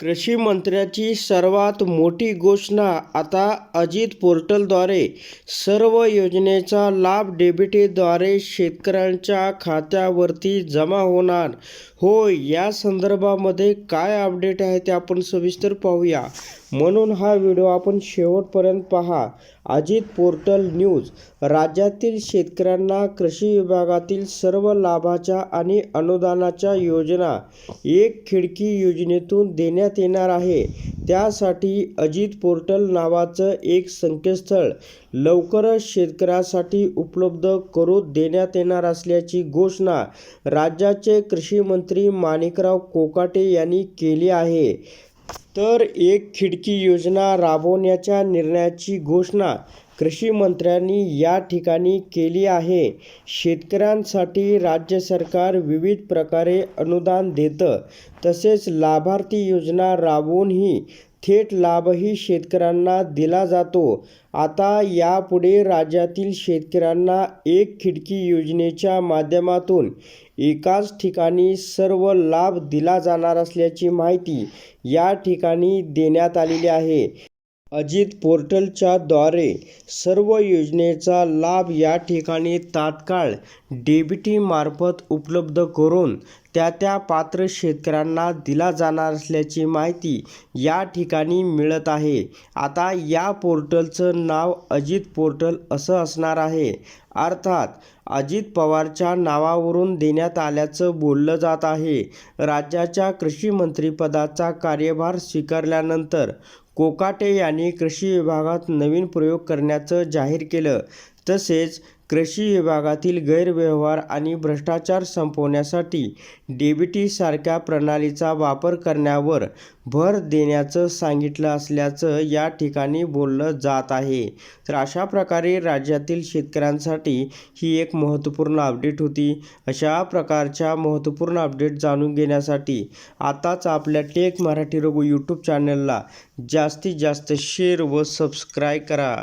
कृषी मंत्र्याची सर्वात मोठी घोषणा आता अजित पोर्टलद्वारे सर्व योजनेचा लाभ डेबिटेद्वारे शेतकऱ्यांच्या खात्यावरती जमा होणार. होय या संदर्भामध्ये काय अपडेट आहे ते आपण सविस्तर पाहूया. म्हणून हा व्हिडिओ आपण शेवटपर्यंत पहा. अजित पोर्टल न्यूज राज्यातील शेतकऱ्यांना कृषी विभागातील सर्व लाभाच्या आणि अनुदानाच्या योजना एक खिडकी योजनेतून देण्यात येणार आहे. त्यासाठी अजित पोर्टल नावाचं एक संकेतस्थळ लवकरच शेतकऱ्यासाठी उपलब्ध करून देण्यात येणार असल्याची घोषणा राज्याचे कृषी मंत्री माणिकराव कोकाटे यांनी केली आहे. तर एक खिडकी योजना राबवण्याच्या निर्णयाची घोषणा कृषी मंत्र्यांनी या ठिकाणी केली आहे. शेतकऱ्यांसाठी राज्य सरकार विविध प्रकारे अनुदान देतं. तसेच लाभार्थी योजना राबवूनही थेट लाभही शेतकऱ्यांना दिला जातो. आता यापुढे राज्यातील शेतकऱ्यांना एक खिडकी योजनेच्या माध्यमातून एकाच ठिकाणी सर्व लाभ दिला जाणार असल्याची माहिती या ठिकाणी देण्यात आलेली आहे. अजित पोर्टलच्या द्वारे सर्व योजनेचा लाभ या ठिकाणी तात्काळ डी मार्फत उपलब्ध करून त्या त्या पात्र शेतकऱ्यांना दिला जाणार असल्याची माहिती या ठिकाणी मिळत आहे. आता या पोर्टलचं नाव अजित पोर्टल असं असणार आहे. अर्थात अजित पवारच्या नावावरून देण्यात आल्याचं बोललं जात आहे. राज्याच्या कृषी मंत्रिपदाचा कार्यभार स्वीकारल्यानंतर कोकाटे यांनी कृषी विभागात नवीन प्रयोग करण्याचं जाहीर केलं. तसेच कृषी विभागातील गैरव्यवहार आणि भ्रष्टाचार संपवण्यासाठी डीबीटीसारख्या प्रणालीचा वापर करण्यावर भर देण्याचं सांगितलं असल्याचं या ठिकाणी बोललं जात आहे. तर अशा प्रकारे राज्यातील शेतकऱ्यांसाठी ही एक महत्त्वपूर्ण अपडेट होती. अशा प्रकारच्या महत्त्वपूर्ण अपडेट जाणून घेण्यासाठी आताच आपल्या टेक मराठी रघु यूट्यूब चॅनलला जास्तीत जास्त शेअर व सबस्क्राईब करा.